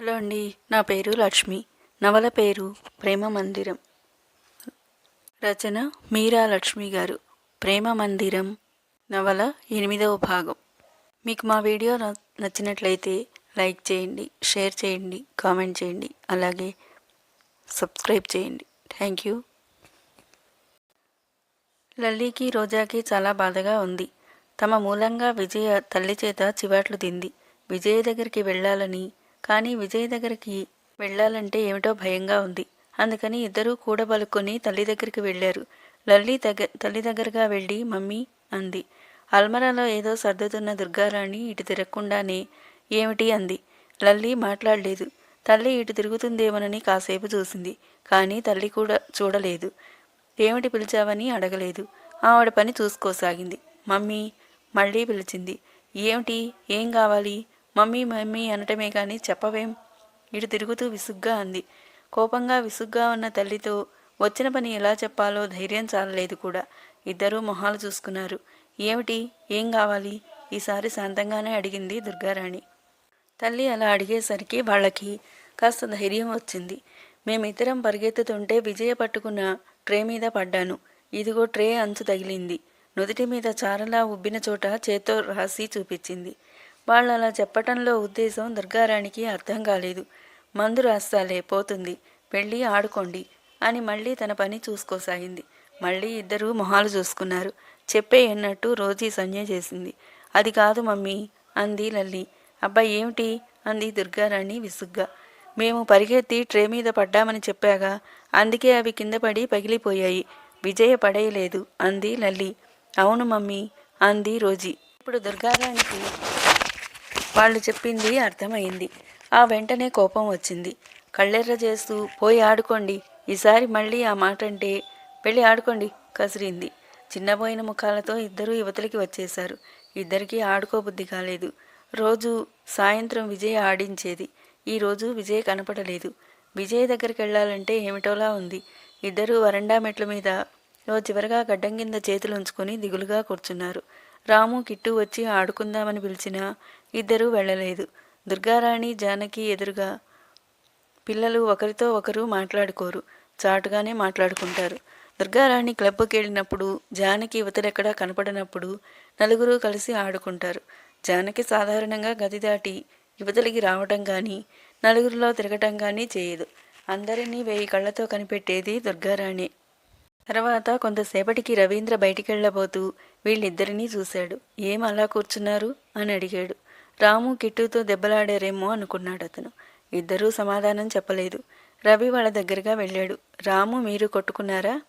Hello అండి నా పేరు లక్ష్మి. నవల పేరు ప్రేమ మందిరం. రచన మీరా లక్ష్మి గారు. ప్రేమ మందిరం నవల ఎనిమిదవ భాగం. మీకు మా వీడియో నచ్చినట్లయితే లైక్ చేయండి షేర్ చేయండి కామెంట్ చేయండి అలాగే సబ్స్క్రైబ్ చేయండి. Thank you. లల్లీకి రోజాకి చాలా బాధగా ఉంది. తమ మూలంగా విజయ తల్లి చేత చివాట్లు తింది. విజయ దగ్గరికి వెళ్ళాలని కానీ విజయ్ దగ్గరికి వెళ్ళాలంటే ఏమిటో భయంగా ఉంది. అందుకని ఇద్దరూ కూడబలుకొని తల్లి దగ్గరికి వెళ్ళారు. లల్లి దగ్గర తల్లి దగ్గరగా వెళ్ళి మమ్మీ అంది. అల్మరాలో ఏదో సర్దుతున్న దుర్గారాణి ఇటు తిరగకుండానే ఏమిటి అంది. లల్లి మాట్లాడలేదు. తల్లి ఇటు తిరుగుతుందేమోనని కాసేపు చూసింది. కానీ తల్లి కూడా చూడలేదు. ఏమిటి పిలిచావని అడగలేదు. ఆవిడ పని చూసుకోసాగింది. మమ్మీ మళ్ళీ పిలిచింది. ఏమిటి? ఏం కావాలి? మమ్మీ మమ్మీ అనటమే కానీ చెప్పవేం? ఇటు తిరుగుతూ విసుగ్గా అంది. కోపంగా విసుగ్గా ఉన్న తల్లితో వచ్చిన పని ఎలా చెప్పాలో ధైర్యం చాలలేదు కూడా. ఇద్దరూ మొహాలు చూసుకున్నారు. ఏమిటి? ఏం కావాలి? ఈసారి శాంతంగానే అడిగింది దుర్గారాణి. తల్లి అలా అడిగేసరికి వాళ్ళకి కాస్త ధైర్యం వచ్చింది. మేమిద్దరం పరిగెత్తుతుంటే విజయ పట్టుకున్న ట్రే మీద పడ్డాను. ఇదిగో ట్రే అంచు తగిలింది. నుదుటి మీద చారలా ఉబ్బిన చోట చేత్తో రాసి చూపించింది. వాళ్ళు అలా చెప్పటంలో ఉద్దేశం దుర్గారాణికి అర్థం కాలేదు. మందు రాస్తాలే పోతుంది. వెళ్ళి ఆడుకోండి అని మళ్ళీ తన పని చూసుకోసాగింది. మళ్ళీ ఇద్దరూ మొహాలు చూసుకున్నారు. చెప్పే అన్నట్టు రోజీ సంజయ్ చేసింది. అది కాదు మమ్మీ అంది లల్లి. అబ్బాయి ఏమిటి? అంది దుర్గారాణి విసుగ్గా. మేము పరిగెత్తి ట్రే మీద పడ్డామని చెప్పాగా. అందుకే అవి కింద పడి పగిలిపోయాయి. విజయ పడేయలేదు అంది లల్లి. అవును మమ్మీ అంది రోజీ. ఇప్పుడు దుర్గారాణికి వాళ్ళు చెప్పింది అర్థమైంది. ఆ వెంటనే కోపం వచ్చింది. కళ్ళెర్ర చేస్తూ పోయి ఆడుకోండి. ఈసారి మళ్ళీ ఆ మాట అంటే వెళ్ళి ఆడుకోండి కసిరింది. చిన్నపోయిన ముఖాలతో ఇద్దరూ యువతలకి వచ్చేశారు. ఇద్దరికీ ఆడుకోబుద్ధి కాలేదు. రోజు సాయంత్రం విజయ్ ఆడించేది. ఈరోజు విజయ్ కనపడలేదు. విజయ్ దగ్గరికి వెళ్ళాలంటే ఏమిటోలా ఉంది. ఇద్దరూ వరండా మెట్ల మీద ఓ చివరగా గడ్డం కింద చేతులు ఉంచుకొని దిగులుగా కూర్చున్నారు. రాము కిట్టు వచ్చి ఆడుకుందామని పిలిచినా ఇద్దరూ వెళ్ళలేదు. దుర్గారాణి జానకి ఎదురుగా పిల్లలు ఒకరితో ఒకరు మాట్లాడుకోరు. చాటుగానే మాట్లాడుకుంటారు. దుర్గారాణి క్లబ్కి వెళ్ళినప్పుడు జానకి ఇవతలెక్కడా కనపడనప్పుడు నలుగురు కలిసి ఆడుకుంటారు. జానకి సాధారణంగా గది దాటి యువతలకి రావటం కానీ నలుగురిలో తిరగటం కానీ చేయదు. అందరినీ వేయి కళ్ళతో కనిపెట్టేది దుర్గారాణి. తర్వాత కొంతసేపటికి రవీంద్ర బయటికెళ్ళబోతూ వీళ్ళిద్దరినీ చూశాడు. ఏం అలా కూర్చున్నారు? అని అడిగాడు. రాము కిట్టుతో దెబ్బలాడారేమో అనుకున్నాడు అతను ఇద్దరూ సమాధానం చెప్పలేదు. రవి వాళ్ళ దగ్గరగా వెళ్ళాడు. రాము మీరు కొట్టుకున్నారా?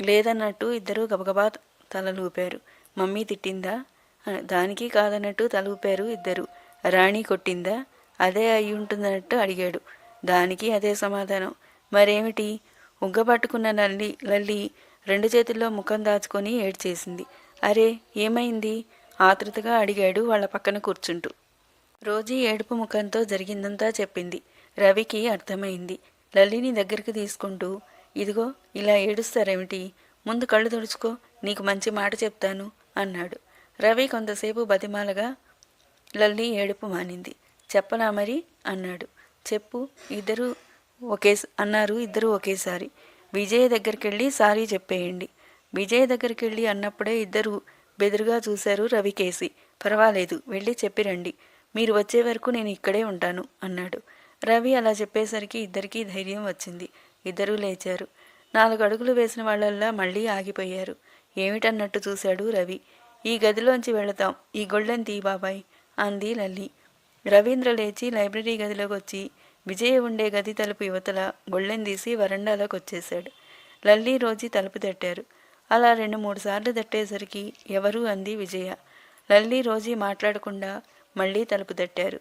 లేదన్నట్టు ఇద్దరూ గబగబా తలలు ఊపారు. మమ్మీ తిట్టిందా? దానికి కాదన్నట్టు తలూపారు ఇద్దరు. రాణి కొట్టిందా? అదే అయి ఉంటుందన్నట్టు అడిగాడు. దానికి అదే సమాధానం. మరేమిటి? ఉగ్గబట్టుకున్న నల్లి లల్లి రెండు చేతుల్లో ముఖం దాచుకొని ఏడ్చేసింది. అరే ఏమైంది? ఆతృతగా అడిగాడు వాళ్ళ పక్కన కూర్చుంటూ. రోజీ ఏడుపు ముఖంతో జరిగిందంతా చెప్పింది. రవికి అర్థమైంది. లల్లిని దగ్గరికి తీసుకుంటూ ఇదిగో ఇలా ఏడుస్తారేమిటి? ముందు కళ్ళు తుడుచుకో నీకు మంచి మాట చెప్తాను అన్నాడు. రవి కొంతసేపు బతిమాలగా లల్లి ఏడుపు మానింది. చెప్పనా మరి? అన్నాడు. చెప్పు ఇద్దరు ఒకే అన్నారు ఇద్దరు ఒకేసారి. విజయ్ దగ్గరికి వెళ్ళి సారీ చెప్పేయండి. విజయ్ దగ్గరికి వెళ్ళి అన్నప్పుడే ఇద్దరు బెదురుగా చూశారు రవికేసి పర్వాలేదు వెళ్ళి చెప్పిరండి మీరు వచ్చే వరకు నేను ఇక్కడే ఉంటాను అన్నాడు. రవి అలా చెప్పేసరికి ఇద్దరికీ ధైర్యం వచ్చింది. ఇద్దరూ లేచారు. నాలుగు అడుగులు వేసిన వాళ్ళల్లా మళ్ళీ ఆగిపోయారు. ఏమిటన్నట్టు చూశాడు రవి? ఈ గదిలోంచి వెళతాం. ఈ గొళ్ళెన్ తీ బాబాయ్ అంది లల్లి. రవీంద్ర లేచి లైబ్రరీ గదిలోకి వచ్చి విజయ ఉండే గది తలుపు యువతల గొళ్ళెం తీసి వరండాలోకి వచ్చేశాడు లల్లి రోజీ తలుపు తట్టారు. అలా రెండు మూడు సార్లు తట్టేసరికి ఎవరు అంది విజయ. లల్లి రోజీ మాట్లాడకుండా మళ్ళీ తలుపు తట్టారు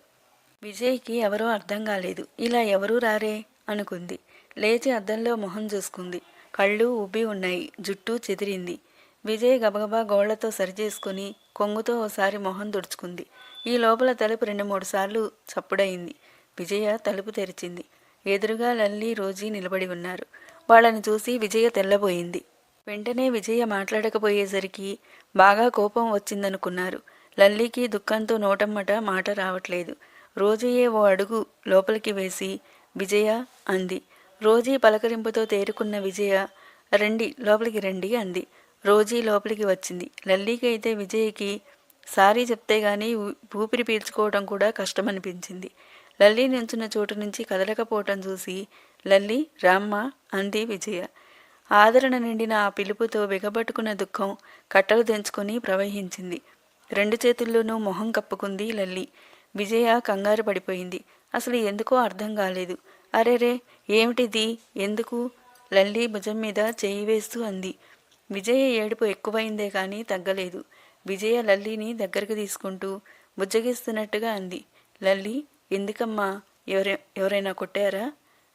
విజయ్కి ఎవరో అర్థం కాలేదు. ఇలా ఎవరూ రారే? అనుకుంది. లేచి అద్దంలో మొహం చూసుకుంది. కళ్ళు ఉబ్బి ఉన్నాయి. జుట్టు చెదిరింది. విజయ్ గబగబా గోళ్ళతో సరిచేసుకుని కొంగుతో ఓసారి మొహం తుడుచుకుంది. ఈ లోపల తలుపు రెండు మూడు సార్లు చప్పుడయింది. విజయ తలుపు తెరిచింది. ఎదురుగా లల్లి రోజీ నిలబడి ఉన్నారు. వాళ్ళని చూసి విజయ తెల్లబోయింది. వెంటనే విజయ మాట్లాడకపోయేసరికి బాగా కోపం వచ్చిందనుకున్నారు. లల్లికి దుఃఖంతో నోటమ్మట మాట రావట్లేదు. రోజీయే ఓ అడుగు లోపలికి వేసి విజయ అంది. రోజీ పలకరింపుతో తేరుకున్న విజయ రండి లోపలికి రండి అంది. రోజీ లోపలికి వచ్చింది. లల్లీకి అయితే విజయ్కి సారీ చెప్తే గానీ ఊ- ఊపిరి పీల్చుకోవడం కూడా కష్టమనిపించింది. లల్లి నించున్న చోటు నుంచి కదలకపోవటం చూసి లల్లి రామ్మ అంది విజయ. ఆదరణ నిండిన ఆ పిలుపుతో బిగబట్టుకున్న దుఃఖం కట్టలు తెంచుకొని ప్రవహించింది. రెండు చేతుల్లోనూ మొహం కప్పుకుంది లల్లి. విజయ కంగారు పడిపోయింది. అసలు ఎందుకో అర్థం కాలేదు. అరెరే ఏమిటిది? ఎందుకు? లల్లి భుజం మీద చేయి వేస్తూ అంది. విజయ ఏడుపు ఎక్కువైందే కానీ తగ్గలేదు. విజయ లల్లిని దగ్గరకు తీసుకుంటూ బుజ్జగిస్తున్నట్టుగా అంది. లల్లి ఎందుకమ్మా? ఎవరే ఎవరైనా కొట్టారా?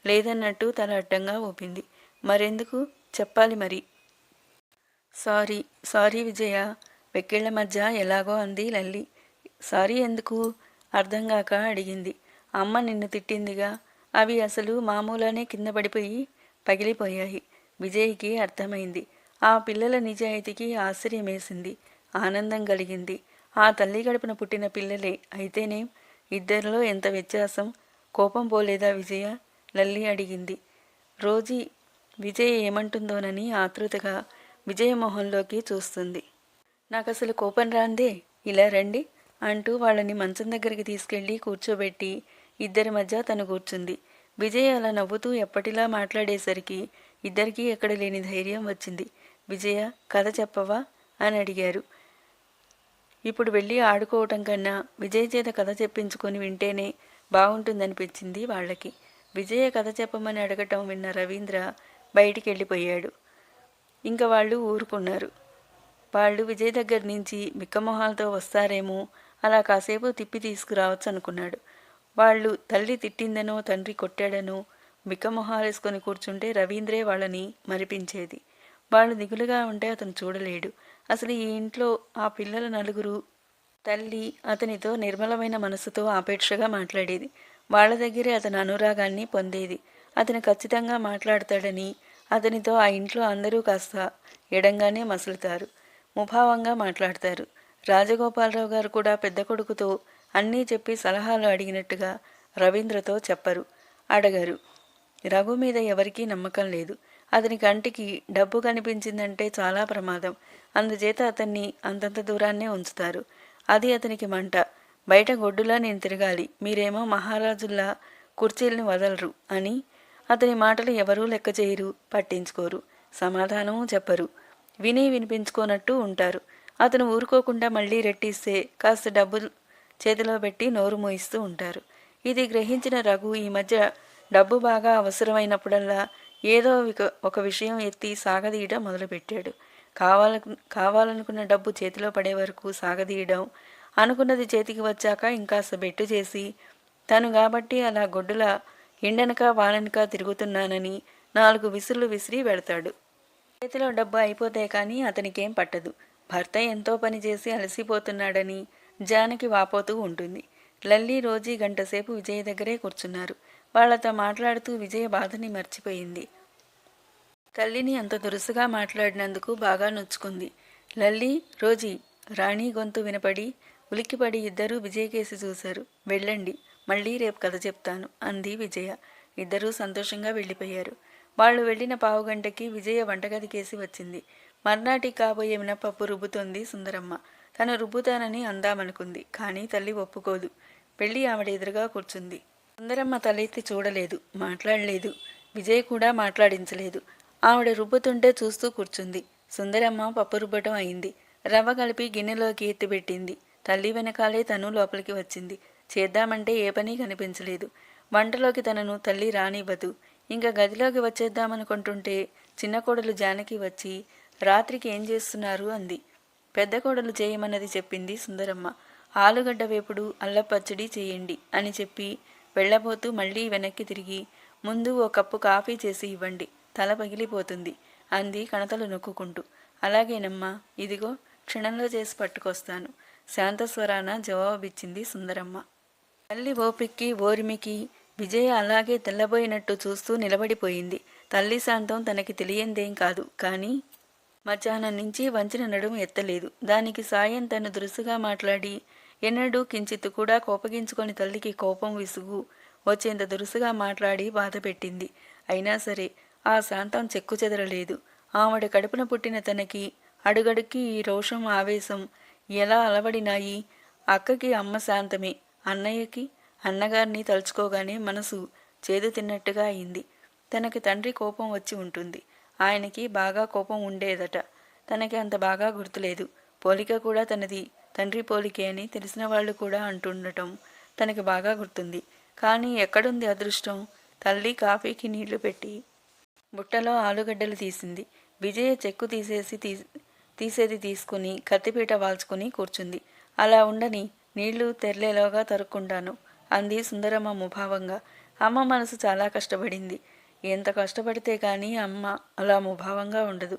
లేదన్నట్టు తల అడ్డంగా ఊపింది. మరెందుకు? చెప్పాలి మరి. సారీ సారీ విజయ వెక్కిళ్ళ మధ్య ఎలాగో అంది లల్లి. సారీ ఎందుకు? అర్థం కాక అడిగింది. అమ్మ నిన్ను తిట్టిందిగా. అవి అసలు మామూలునే కింద పడిపోయి పగిలిపోయాయి. విజయ్కి అర్థమైంది. ఆ పిల్లల నిజాయితీకి ఆశ్చర్యమేసింది ఆనందం కలిగింది. ఆ తల్లి గడుపున పుట్టిన పిల్లలే అయితేనేం ఇద్దరిలో ఎంత వ్యత్యాసం? కోపం పోలేదా విజయ? లల్లి అడిగింది. రోజీ విజయ్ ఏమంటుందోనని ఆతృతగా విజయ మొహంలోకి చూస్తుంది. నాకు అసలు కోపం రాందే ఇలా రండి అంటూ వాళ్ళని మంచం దగ్గరికి తీసుకెళ్ళి కూర్చోబెట్టి ఇద్దరి మధ్య తను కూర్చుంది. విజయ్ అలా నవ్వుతూ ఎప్పటిలా మాట్లాడేసరికి ఇద్దరికీ ఎక్కడ లేని ధైర్యం వచ్చింది. విజయ కథ చెప్పవా? అని అడిగారు. ఇప్పుడు వెళ్ళి ఆడుకోవటం కన్నా విజయ్ చేత కథ చెప్పించుకొని వింటేనే బాగుంటుందనిపించింది వాళ్ళకి. విజయ కథ చెప్పమని అడగటం విన్న రవీంద్ర బయటికి వెళ్ళిపోయాడు ఇంకా వాళ్ళు ఊరుకున్నారు. వాళ్ళు విజయ్ దగ్గర నుంచి మిక్కమొహాలతో వస్తారేమో అలా కాసేపు తిప్పి తీసుకురావచ్చు అనుకున్నాడు వాళ్ళు తల్లి తిట్టిందనో తండ్రి కొట్టాడనో మిక్కమొహాలేసుకొని కూర్చుంటే రవీంద్రే వాళ్ళని మరిపించేది. వాళ్ళు దిగులుగా ఉంటే అతను చూడలేడు. అసలు ఈ ఇంట్లో ఆ పిల్లల నలుగురు తల్లి అతనితో నిర్మలమైన మనసుతో ఆపేక్షగా మాట్లాడేది. వాళ్ళ దగ్గరే అతని అనురాగాన్ని పొందేది. అతను ఖచ్చితంగా మాట్లాడతాడని అతనితో ఆ ఇంట్లో అందరూ కాస్త ఎడంగానే మసులుతారు. ముభావంగా మాట్లాడతారు. రాజగోపాలరావు గారు కూడా పెద్ద కొడుకుతో అన్నీ చెప్పి సలహాలు అడిగినట్టుగా రవీంద్రతో చెప్పరు. అడగరు. రఘు మీద ఎవరికీ నమ్మకం లేదు. అతని కంటికి డబ్బు కనిపించిందంటే చాలా ప్రమాదం. అందుచేత అతన్ని అంతంత దూరాన్నే ఉంచుతారు. అది అతనికి మంట. బయట గొడ్డులా నేను తిరగాలి. మీరేమో మహారాజుల్లా కుర్చీల్ని వదలరు అని అతని మాటలు ఎవరూ లెక్క చేయరు పట్టించుకోరు సమాధానమూ చెప్పరు. విని వినిపించుకోనట్టు ఉంటారు. అతను ఊరుకోకుండా మళ్ళీ రెట్టిస్తే కాస్త డబ్బులు చేతిలో పెట్టి నోరు మూయిస్తూ ఉంటారు. ఇది గ్రహించిన రఘు ఈ మధ్య డబ్బు బాగా అవసరమైనప్పుడల్లా ఏదో ఒక విషయం ఎత్తి సాగదీయడం మొదలుపెట్టాడు. కావాల కావాలనుకున్న డబ్బు చేతిలో పడే వరకు సాగదీయడం అనుకున్నది చేతికి వచ్చాక ఇంకాస్త బెట్టు చేసి తను కాబట్టి అలా గొడ్డులా ఎండనక వాననక తిరుగుతున్నానని నాలుగు విసురులు విసిరి పెడతాడు. చేతిలో డబ్బు అయిపోతే కానీ అతనికేం పట్టదు. భర్త ఎంతో పని చేసి అలసిపోతున్నాడని జానకి వాపోతూ ఉంటుంది. లల్లి రోజీ గంటసేపు విజయ్ దగ్గరే కూర్చున్నారు. వాళ్ళతో మాట్లాడుతూ విజయ బాధని మర్చిపోయింది. తల్లిని అంత దురుసుగా మాట్లాడినందుకు బాగా నొచ్చుకుంది. లల్లి రోజీ రాణి గొంతు వినపడి ఉలిక్కిపడి ఇద్దరూ విజయ్ కేసి చూశారు. వెళ్ళండి. మళ్ళీ రేపు కథ చెప్తాను అంది విజయ. ఇద్దరూ సంతోషంగా వెళ్ళిపోయారు. వాళ్ళు వెళ్ళిన పావుగంటకి విజయ వంటగదికేసి వచ్చింది. మర్నాటి కాబోయే మినపప్పు రుబ్బుతోంది సుందరమ్మ. తను రుబ్బుతానని అందామనుకుంది కానీ తల్లి ఒప్పుకోదు. వెళ్ళి ఆవిడ ఎదురుగా కూర్చుంది. సుందరమ్మ తలెత్తి చూడలేదు మాట్లాడలేదు. విజయ్ కూడా మాట్లాడించలేదు. ఆవిడ రుబ్బుతుంటే చూస్తూ కూర్చుంది. సుందరమ్మ పప్పు రుబ్బటం అయింది. రవ్వ కలిపి గిన్నెలోకి ఎత్తిపెట్టింది. తల్లి వెనకాలే తను లోపలికి వచ్చింది. చేద్దామంటే ఏ పని కనిపించలేదు. వంటలోకి తనను తల్లి రానివ్వదు. ఇంకా గదిలోకి వచ్చేద్దామనుకుంటుంటే చిన్న కోడలు జానకి వచ్చి రాత్రికి ఏం చేస్తున్నారు? అంది. పెద్ద కోడలు చేయమన్నది చెప్పింది సుందరమ్మ. ఆలుగడ్డ వేపుడు అల్లపచ్చడి చేయండి అని చెప్పి వెళ్ళబోతూ మళ్ళీ వెనక్కి తిరిగి ముందు ఓ కప్పు కాఫీ చేసి ఇవ్వండి. తల పగిలిపోతుంది అంది కణతలు నొక్కుంటూ అలాగేనమ్మా ఇదిగో క్షణంలో చేసి పట్టుకొస్తాను శాంతస్వరాన జవాబిచ్చింది సుందరమ్మ. తల్లి ఓపిక్కి ఓరిమికి విజయ అలాగే తెల్లబోయినట్టు చూస్తూ నిలబడిపోయింది. తల్లి శాంతం తనకి తెలియందేం కాదు. కానీ మధ్యాహ్నం నుంచి వంచిన నడుము ఎత్తలేదు. దానికి సాయం తను దురుసుగా మాట్లాడి ఎన్నడూ కించిత్తు కూడా కోపగించుకొని తల్లికి కోపం విసుగు వచ్చేంత దురుసుగా మాట్లాడి బాధ పెట్టింది అయినా సరే ఆ శాంతం చెక్కు చెదరలేదు. ఆవిడ కడుపున పుట్టిన తనకి అడుగడుక్కి ఈ రోషం ఆవేశం ఎలా అలవడినాయి? అక్కకి అమ్మ శాంతమే. అన్నయ్యకి అన్నగారిని తలుచుకోగానే మనసు చేదు తిన్నట్టుగా అయింది. తనకి తండ్రి కోపం వచ్చి ఉంటుంది. ఆయనకి బాగా కోపం ఉండేదట. తనకి అంత బాగా గుర్తులేదు. పోలిక కూడా తనది తండ్రి పోలికే అని తెలిసిన వాళ్ళు కూడా అంటుండటం తనకి బాగా గుర్తుంది. కానీ ఎక్కడుంది అదృష్టం? తల్లి కాఫీకి నీళ్ళు పెట్టి బుట్టలో ఆలుగడ్డలు తీసింది. విజయ చెక్కు తీసేసి తీసేది తీసుకుని కత్తిపీట వాల్చుకుని కూర్చుంది. అలా ఉండని నీళ్ళు తెరలేలోగా తరుక్కుంటాను అంది సుందరమ్మ ముభావంగా. అమ్మ మనసు చాలా కష్టపడింది. ఎంత కష్టపడితే కానీ అమ్మ అలా ముభావంగా ఉండదు.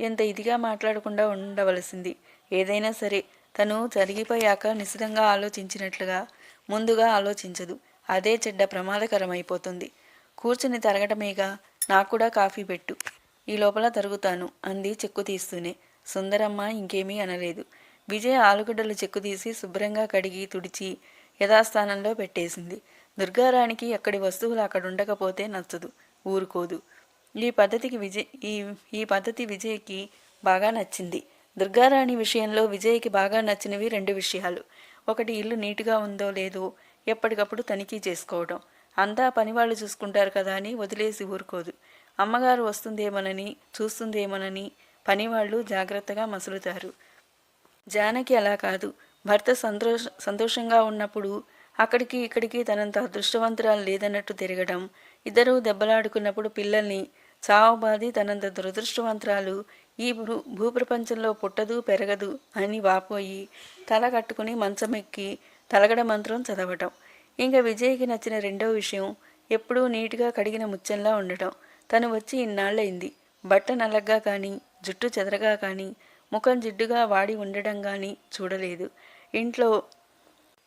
ఎంత ఇదిగా మాట్లాడకుండా ఉండవలసింది. ఏదైనా సరే తను జరిగిపోయాక నిశితంగా ఆలోచించినట్లుగా ముందుగా ఆలోచించదు. అదే చెడ్డ ప్రమాదకరమైపోతుంది. కూర్చుని తరగటమేగా నాకు కూడా కాఫీ పెట్టు. ఈ లోపల తరుగుతాను అంది చెక్కు తీస్తూనే. సుందరమ్మ ఇంకేమీ అనలేదు. విజయ ఆలుగడ్డలు చెక్కు తీసి శుభ్రంగా కడిగి తుడిచి యథాస్థానంలో పెట్టేసింది. దుర్గారాణికి అక్కడి వస్తువులు అక్కడ ఉండకపోతే నచ్చదు ఊరుకోదు. ఈ పద్ధతికి విజయ్ ఈ ఈ పద్ధతి విజయ్కి బాగా నచ్చింది. దుర్గారాణి విషయంలో విజయ్కి బాగా నచ్చినవి రెండు విషయాలు. ఒకటి ఇల్లు నీట్గా ఉందో లేదో ఎప్పటికప్పుడు తనిఖీ చేసుకోవడం అంతా పనివాళ్ళు చూసుకుంటారు కదా అని వదిలేసి ఊరుకోదు. అమ్మగారు వస్తుందేమోనని చూస్తుందేమోనని పనివాళ్ళు జాగ్రత్తగా మసులుతారు. జానకి అలా కాదు. భర్త సంతోష సంతోషంగా ఉన్నప్పుడు అక్కడికి ఇక్కడికి తనంత అదృష్టవంతురాలు లేదన్నట్టు తిరగడం ఇద్దరూ దెబ్బలాడుకున్నప్పుడు పిల్లల్ని చావబాది తనంత దురదృష్టవంతురాలు ఈ భూ భూప్రపంచంలో పుట్టదు పెరగదు అని వాపోయి తల కట్టుకుని మంచమెక్కి తలగడ మంత్రం చదవటం. ఇంకా విజయ్కి నచ్చిన రెండో విషయం ఎప్పుడూ నీట్గా కడిగిన ముచ్చంలా ఉండటం. తను వచ్చి ఇన్నాళ్ళయింది. బట్ట నల్లగా కానీ జుట్టు చెదరగా కానీ ముఖం జిడ్డుగా వాడి ఉండడం కానీ చూడలేదు. ఇంట్లో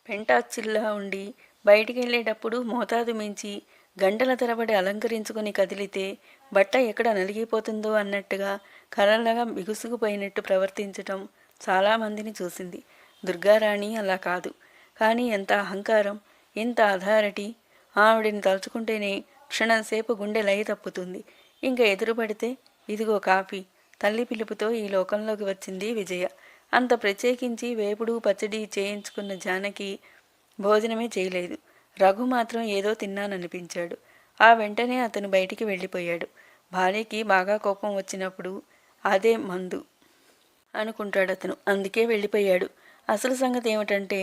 పెంటాచిల్లా ఉండి బయటికి వెళ్ళేటప్పుడు మోతాదు మించి గంటల తరబడి అలంకరించుకుని కదిలితే బట్ట ఎక్కడ నలిగిపోతుందో అన్నట్టుగా కలలగా బిగుసుకుపోయినట్టు ప్రవర్తించటం చాలామందిని చూసింది. దుర్గారాణి అలా కాదు. కానీ ఎంత అహంకారం ఎంత అథారిటీ ఆవిడని తలుచుకుంటేనే క్షణంసేపు గుండె లయ తప్పుతుంది. ఇంకా ఎదురుపడితే ఇదిగో కాఫీ. తల్లి పిలుపుతో ఈ లోకంలోకి వచ్చింది విజయ. అంత ప్రత్యేకించి వేపుడు పచ్చడి చేయించుకున్న జానకి భోజనమే చేయలేదు. రఘు మాత్రం ఏదో తిన్నాననిపించాడు. ఆ వెంటనే అతను బయటికి వెళ్ళిపోయాడు. భార్యకి బాగా కోపం వచ్చినప్పుడు అదే మందు అనుకుంటాడు అతను. అందుకే వెళ్ళిపోయాడు. అసలు సంగతి ఏమిటంటే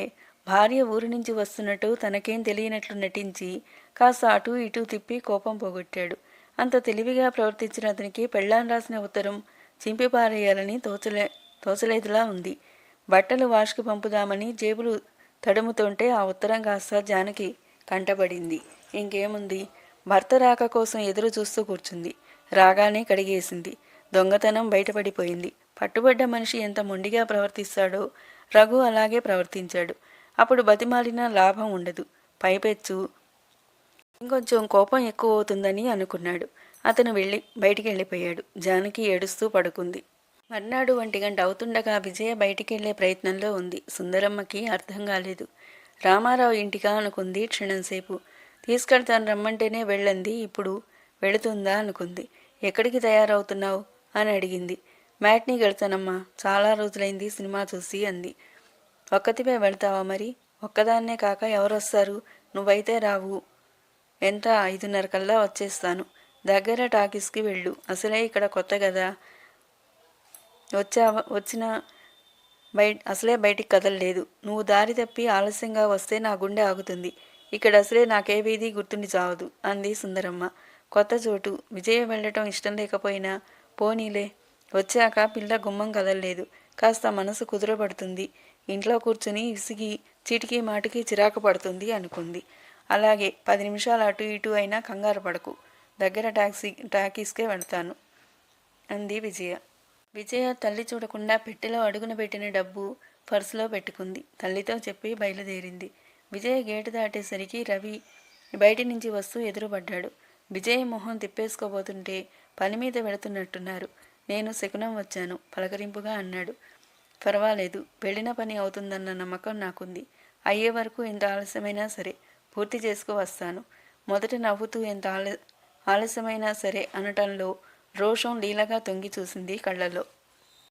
భార్య ఊరి నుంచి వస్తున్నట్టు తనకేం తెలియనట్లు నటించి కాస్త అటు ఇటు తిప్పి కోపం పోగొట్టాడు. అంత తెలివిగా ప్రవర్తించిన అతనికి పెళ్ళాన్ రాసిన ఉత్తరం చింపి పారేయాలని తోచలే తోచలేదులా ఉంది. బట్టలు వాష్కి పంపుదామని జేబులు తడుముతుంటే ఆ ఉత్తరం కాస్త జానకి కంటబడింది ఇంకేముంది? భర్త రాక కోసం ఎదురు చూస్తూ కూర్చుంది. రాగానే కడిగేసింది. దొంగతనం బయటపడిపోయింది. పట్టుబడ్డ మనిషి ఎంత మొండిగా ప్రవర్తిస్తాడో రఘు అలాగే ప్రవర్తించాడు. అప్పుడు బతిమాలిన లాభం ఉండదు. పైపెచ్చు. ఇంకొంచెం కోపం ఎక్కువ అవుతుందని అనుకున్నాడు. అతను వెళ్ళి బయటికి వెళ్ళిపోయాడు జానకి ఏడుస్తూ పడుకుంది. మర్నాడు ఒంటి గంట అవుతుండగా విజయ బయటికి వెళ్ళే ప్రయత్నంలో ఉంది. సుందరమ్మకి అర్థం కాలేదు. రామారావు ఇంటికా అనుకుంది క్షణంసేపు తీసుకెళ్తాను రమ్మంటేనే వెళ్ళంది. ఇప్పుడు వెళుతుందా అనుకుంది. ఎక్కడికి తయారవుతున్నావు? అని అడిగింది. మ్యాట్నీకి వెళ్తానమ్మా చాలా రోజులైంది సినిమా చూసి అంది. ఒక్కతివే వెళ్తావా మరి? ఒక్కదాన్నే కాక ఎవరొస్తారు? నువ్వైతే రావు. ఎంత? ఐదున్నర కల్లా వచ్చేస్తాను. దగ్గర టాకీస్కి వెళ్ళు. అసలే ఇక్కడ కొత్త కదా? వచ్చా వచ్చిన బయట అసలే బయటికి కదలలేదు నువ్వు దారి తప్పి ఆలస్యంగా వస్తే నా గుండె ఆగుతుంది. ఇక్కడ అసలే నాకే వీధి గుర్తుండి చావదు అంది సుందరమ్మ. కొత్త చోటు. విజయ వెళ్ళటం ఇష్టం లేకపోయినా పోనీలే. వచ్చాక పిల్ల గుమ్మం కదలలేదు. కాస్త మనసు కుదురపడుతుంది ఇంట్లో కూర్చుని విసిగి చీటికి మాటికి చిరాకు పడుతుంది అనుకుంది. అలాగే పది నిమిషాలు అటు ఇటు అయినా కంగారు పడకు. దగ్గర టాక్సీ టాకీస్కే వెళ్తాను. అంది విజయ. విజయ తల్లి చూడకుండా పెట్టెలో అడుగున పెట్టిన డబ్బు పర్సులో పెట్టుకుంది. తల్లితో చెప్పి బయలుదేరింది. విజయ గేటు దాటేసరికి రవి బయటి నుంచి వస్తూ ఎదురుపడ్డాడు. విజయ్ మొహం తిప్పేసుకోబోతుంటే పని మీద వెళుతున్నట్టున్నారు. నేను శకునం వచ్చాను పలకరింపుగా అన్నాడు. పర్వాలేదు వెళ్ళిన పని అవుతుందన్న నమ్మకం నాకుంది. అయ్యే వరకు ఎంత ఆలస్యమైనా సరే పూర్తి చేసుకు వస్తాను. మొదట నవ్వుతూ ఎంత ఆలస్య ఆలస్యమైనా సరే అనటంలో రోషం లీలగా తొంగి చూసింది కళ్ళలో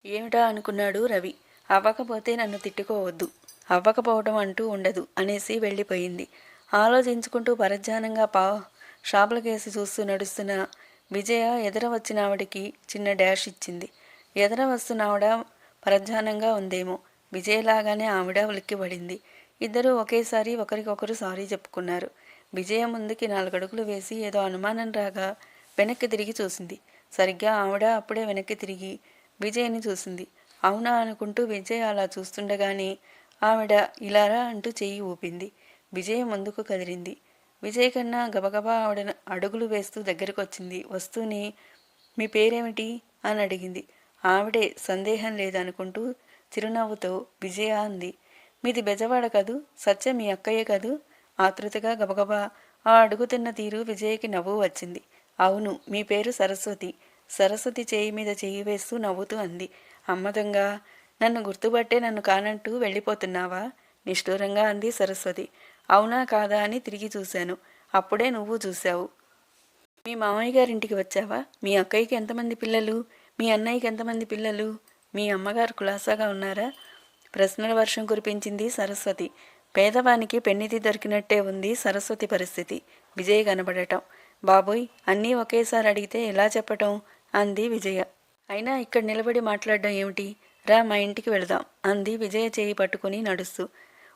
ఏమిటా అనుకున్నాడు రవి. అవ్వకపోతే నన్ను తిట్టుకోవద్దు. అవ్వకపోవడం అంటూ ఉండదు అనేసి వెళ్ళిపోయింది. ఆలోచించుకుంటూ పరధ్యానంగా పా షాపులకేసి చూస్తూ నడుస్తున్న విజయ ఎదర వచ్చిన ఆవిడకి చిన్న డాష్ ఇచ్చింది. ఎదర వస్తున్న ఆవిడ పరధ్యానంగా ఉందేమో. విజయలాగానే ఆవిడ ఉలిక్కిపడింది. ఇద్దరూ ఒకేసారి ఒకరికొకరు సారీ చెప్పుకున్నారు. విజయ ముందుకి నాలుగడుగులు వేసి ఏదో అనుమానం రాగా వెనక్కి తిరిగి చూసింది. సరిగ్గా ఆవిడ అప్పుడే వెనక్కి తిరిగి విజయ్ని చూసింది. అవునా అనుకుంటూ విజయ్ అలా చూస్తుండగానే ఆవిడ ఇలారా అంటూ చెయ్యి ఊపింది. విజయ్ ముందుకు కదిలింది. విజయ్ కన్నా గబగబా ఆవిడ అడుగులు వేస్తూ దగ్గరకు వచ్చింది వస్తూనే మీ పేరేమిటి? అని అడిగింది. ఆవిడే సందేహం లేదనుకుంటూ చిరునవ్వుతో విజయ అంది. మీది బెజవాడ కదూ? సత్య మీ అక్కయ్య కదూ? ఆతృతగా గబగబా ఆ అడుగుతున్న తీరు విజయకి నవ్వు వచ్చింది. అవును మీ పేరు సరస్వతి. సరస్వతి చేయి మీద చేయి వేస్తూ నవ్వుతూ అంది. అమ్మదంగా నన్ను గుర్తుపట్టే నన్ను కానంటూ వెళ్ళిపోతున్నావా? నిష్ఠూరంగా అంది సరస్వతి. అవునా కాదా అని తిరిగి చూశాను. అప్పుడే నువ్వు చూశావు. మీ మామయ్య గారింటికి వచ్చావా? మీ అక్కయ్యకి ఎంతమంది పిల్లలు? మీ అన్నయ్యకి ఎంతమంది పిల్లలు? మీ అమ్మగారు కులాసాగా ఉన్నారా? ప్రశ్నల వర్షం కురిపించింది సరస్వతి. పేదవానికి పెన్నిది దొరికినట్టే ఉంది సరస్వతి పరిస్థితి. విజయ్ కనబడటం. బాబోయ్ అన్నీ ఒకేసారి అడిగితే ఎలా చెప్పటం? అంది విజయ. అయినా ఇక్కడ నిలబడి మాట్లాడడం ఏమిటి? రా మా ఇంటికి వెళదాం అంది విజయ చేయి పట్టుకుని నడుస్తూ.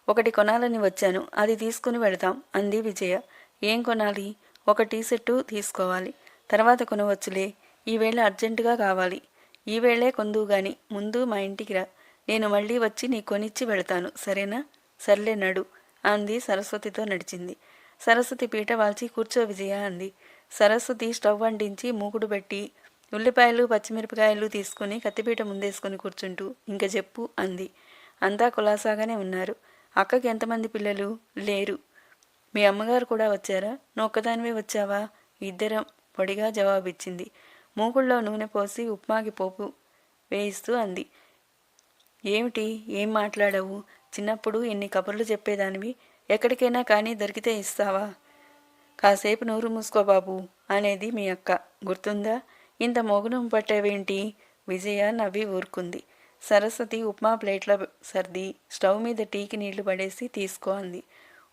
ఒకటి కొనాలని వచ్చాను. అది తీసుకుని వెళదాం అంది విజయ. ఏం కొనాలి? ఒక టీ సెట్టు తీసుకోవాలి. తర్వాత కొనవచ్చులే. ఈవేళ అర్జెంటుగా కావాలి. ఈవేళే కొందువు గాని. ముందు మా ఇంటికి రా. నేను మళ్ళీ వచ్చి నీ కొనిచ్చి వెళతాను. సరేనా? సర్లే నడు అంది సరస్వతితో నడిచింది. సరస్వతి పీట వాల్చి కూర్చో విజయ అంది. సరస్వతి స్టవ్ వండించి మూకుడు పెట్టి ఉల్లిపాయలు పచ్చిమిరపకాయలు తీసుకుని కత్తిపీట ముందేసుకుని కూర్చుంటూ ఇంక చెప్పు అంది. అంతా కులాసాగానే ఉన్నారు. అక్కకి ఎంతమంది పిల్లలు? లేరు. మీ అమ్మగారు కూడా వచ్చారా? నొక్కదానివే వచ్చావా? ఇద్దరం పొడిగా జవాబిచ్చింది. మూకుళ్ళో నూనె పోసి ఉప్మాకి పోపు వేయిస్తూ అంది. ఏమిటి? ఏం మాట్లాడవు? చిన్నప్పుడు ఎన్ని కబుర్లు చెప్పేదానివి? ఎక్కడికైనా కానీ దొరికితే ఇస్తావా? కాసేపు నూరు మూసుకో బాబు అనేది మీ అక్క. గుర్తుందా? ఇంత మోగునం పట్టేవేంటి? విజయ నవ్వి ఊరుకుంది. సరస్వతి ఉప్మా ప్లేట్లో సర్ది స్టవ్ మీద టీకి నీళ్ళు పడేసి తీసుకో అంది.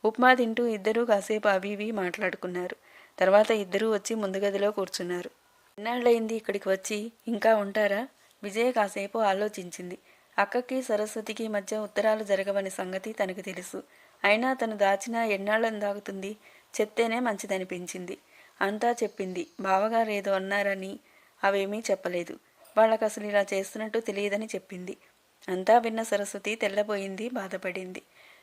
ఉప్మా తింటూ ఇద్దరూ కాసేపు అవి ఇవి మాట్లాడుకున్నారు. తర్వాత ఇద్దరూ వచ్చి ముందు గదిలో కూర్చున్నారు. ఎన్నాళ్ళయింది ఇక్కడికి వచ్చి? ఇంకా ఉంటారా? విజయ కాసేపు ఆలోచించింది. అక్కకి సరస్వతికి మధ్య ఉత్తరాలు జరగవని సంగతి తనకు తెలుసు. అయినా తను దాచినా ఎన్నాళ్ళని దాగుతుంది? చెప్తేనే మంచిదనిపించింది. అంతా చెప్పింది. బావగారు ఏదో అన్నారని అవేమీ చెప్పలేదు. వాళ్ళకు అసలు ఇలా చేస్తున్నట్టు తెలియదని చెప్పింది. అంతా విన్న సరస్వతి తెల్లబోయింది బాధపడింది.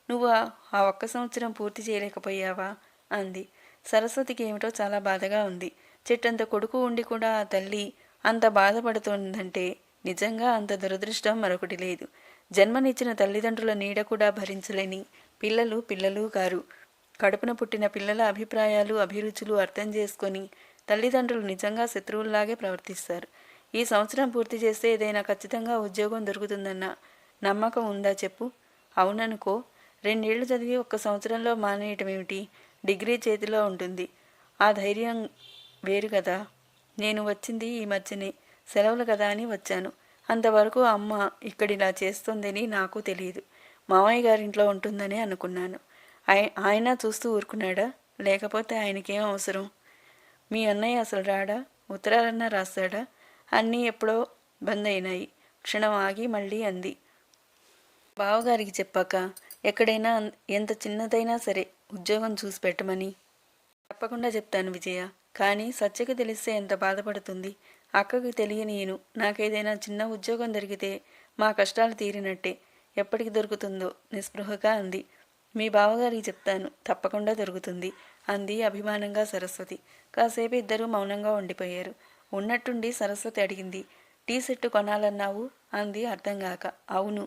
నువ్వు ఆ- ఆ ఒక్క సంవత్సరం పూర్తి చేయలేకపోయావా? అంది. సరస్వతికి ఏమిటో చాలా బాధగా ఉంది. చెట్టంత కొడుకు ఉండి కూడా ఆ తల్లి అంత బాధపడుతోందంటే నిజంగా అంత దురదృష్టం మరొకటి లేదు. జన్మనిచ్చిన తల్లిదండ్రుల నీడ కూడా భరించలేని పిల్లలు పిల్లలు కారు కడుపున పుట్టిన పిల్లల అభిప్రాయాలు అభిరుచులు అర్థం చేసుకొని తల్లిదండ్రులు నిజంగా శత్రువుల్లాగే ప్రవర్తిస్తారు. ఈ సంవత్సరం పూర్తి చేస్తే ఏదైనా ఖచ్చితంగా ఉద్యోగం దొరుకుతుందన్న నమ్మకం ఉందా చెప్పు? అవుననుకో రెండేళ్ళు చదివి ఒక్క సంవత్సరంలో మానేయటం ఏమిటి డిగ్రీ చేతిలో ఉంటుంది. ఆ ధైర్యం వేరు కదా. నేను వచ్చింది ఈ మధ్యనే. సెలవులు కదా అని వచ్చాను. అంతవరకు అమ్మ ఇక్కడిలా చేస్తుందని నాకు తెలియదు మామయ్య గారింట్లో ఉంటుందని అనుకున్నాను. ఆయ- ఆయన చూస్తూ ఊరుకున్నాడా? లేకపోతే ఆయనకేం అవసరం? మీ అన్నయ్య అసలు రాడా? ఉత్తరాలన్నా రాస్తాడా? అన్నీ ఎప్పుడో బంద్ అయినాయి. క్షణం ఆగి మళ్ళీ అంది. బావగారికి చెప్పాక ఎక్కడైనా ఎంత చిన్నదైనా సరే ఉద్యోగం చూసి పెట్టమని. తప్పకుండా చెప్తాను విజయ. కానీ సత్యకి తెలిస్తే ఎంత బాధపడుతుంది? అక్కకి తెలియనీయను నాకేదైనా చిన్న ఉద్యోగం దొరికితే మా కష్టాలు తీరినట్టే ఎప్పటికి దొరుకుతుందో నిస్పృహగా అంది. మీ బావగారికి చెప్తాను తప్పకుండా దొరుకుతుంది అంది అభిమానంగా సరస్వతి. కాసేపు ఇద్దరూ మౌనంగా ఉండిపోయారు. ఉన్నట్టుండి సరస్వతి అడిగింది టీ సెట్టు కొనాలన్నావు? అంది అర్థం కాక అవును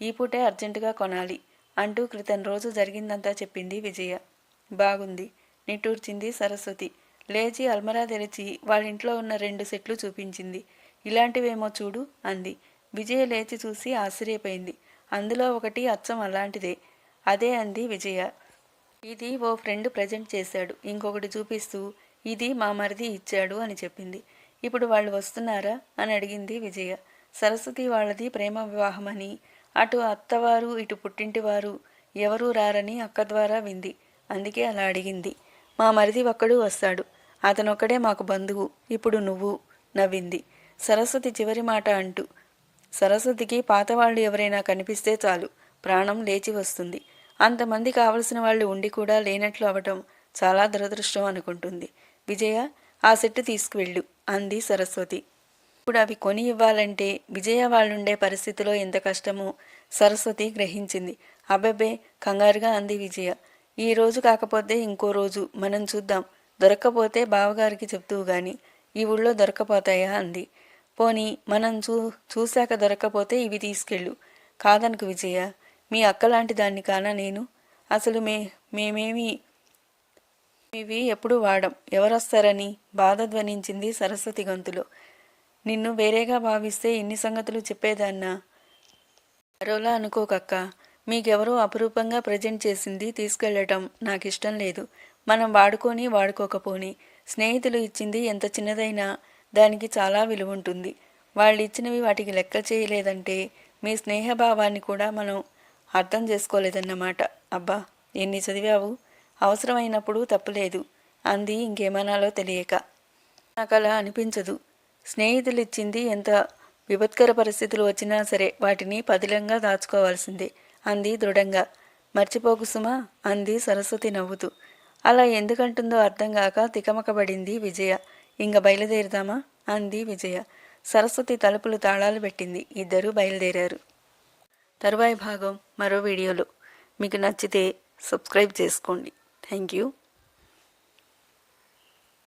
ఈ పూటే అర్జెంటుగా కొనాలి అంటూ క్రితం రోజు జరిగిందంతా చెప్పింది విజయ. బాగుంది నిట్టూర్చింది సరస్వతి. లేచి అల్మరా తెరిచి వాళ్ళ ఇంట్లో ఉన్న రెండు సెట్లు చూపించింది. ఇలాంటివేమో చూడు అంది. విజయ లేచి చూసి ఆశ్చర్యపోయింది. అందులో ఒకటి అచ్చం అలాంటిదే. అదే అంది విజయ. ఇది ఓ ఫ్రెండ్ ప్రజెంట్ చేశాడు. ఇంకొకటి చూపిస్తూ ఇది మా మరిది ఇచ్చాడు అని చెప్పింది. ఇప్పుడు వాళ్ళు వస్తున్నారా అని అడిగింది విజయ. సరస్వతి వాళ్ళది ప్రేమ వివాహమని అటు అత్తవారు ఇటు పుట్టింటివారు ఎవరూ రారని అక్క ద్వారా వింది. అందుకే అలా అడిగింది. మా మరిది ఒక్కడు వస్తాడు. అతనొక్కడే మాకు బంధువు. ఇప్పుడు నువ్వు నవ్వింది. సరస్వతి చివరి మాట అంటూ సరస్వతికి పాతవాళ్ళు ఎవరైనా కనిపిస్తే చాలు ప్రాణం లేచి వస్తుంది. అంతమంది కావలసిన వాళ్ళు ఉండి కూడా లేనట్లు అవటం చాలా దురదృష్టం అనుకుంటుంది. విజయ ఆ సెట్టు తీసుకువెళ్ళు అంది సరస్వతి. ఇప్పుడు అవి కొని ఇవ్వాలంటే విజయ వాళ్ళుండే పరిస్థితిలో ఎంత కష్టమో సరస్వతి గ్రహించింది. అబ్బబ్బే కంగారుగా అంది విజయ. ఈ రోజు కాకపోతే ఇంకో రోజు మనం చూద్దాం. దొరక్కపోతే బావగారికి చెప్తూ గాని ఈ ఊళ్ళో దొరకపోతాయా అంది. పోనీ మనం చూ చూశాక దొరక్కపోతే ఇవి తీసుకెళ్ళు. కాదనుకు విజయ మీ అక్కలాంటి దాన్ని కానా నేను? అసలు మే మేమేమి ఇవి ఎప్పుడు వాడం. ఎవరొస్తారని బాధ ధ్వనించింది సరస్వతి గొంతులో. నిన్ను వేరేగా భావిస్తే ఇన్ని సంగతులు చెప్పేదాన్నా? మరోలా అనుకోకక్క మీకెవరో అపురూపంగా ప్రజెంట్ చేసింది తీసుకెళ్ళటం నాకు ఇష్టం లేదు. మనం వాడుకొని వాడుకోకపోని స్నేహితులు ఇచ్చింది ఎంత చిన్నదైనా దానికి చాలా విలువ ఉంటుంది వాళ్ళు ఇచ్చినవి వాటికి లెక్క చేయలేదంటే మీ స్నేహభావాన్ని కూడా మనం అర్థం చేసుకోలేదన్నమాట. అబ్బా ఎన్ని చదివావు? అవసరమైనప్పుడు తప్పులేదు అంది ఇంకేమనాలో తెలియక. నాకు అలా అనిపించదు. స్నేహితులు ఇచ్చింది ఎంత విపత్కర పరిస్థితులు వచ్చినా సరే వాటిని పదిలంగా దాచుకోవాల్సిందే అంది దృఢంగా. మర్చిపోకు సుమా అంది సరస్వతి నవ్వుతూ. అలా ఎందుకంటుందో అర్థం కాక తికమకబడింది విజయ. ఇంక బయలుదేరుదామా? అంది విజయ. సరస్వతి తలుపులు తాళాలు పెట్టింది. ఇద్దరూ బయలుదేరారు. తరువాయి భాగం మరో వీడియోలో. మీకు నచ్చితే సబ్స్క్రైబ్ చేసుకోండి. Thank you.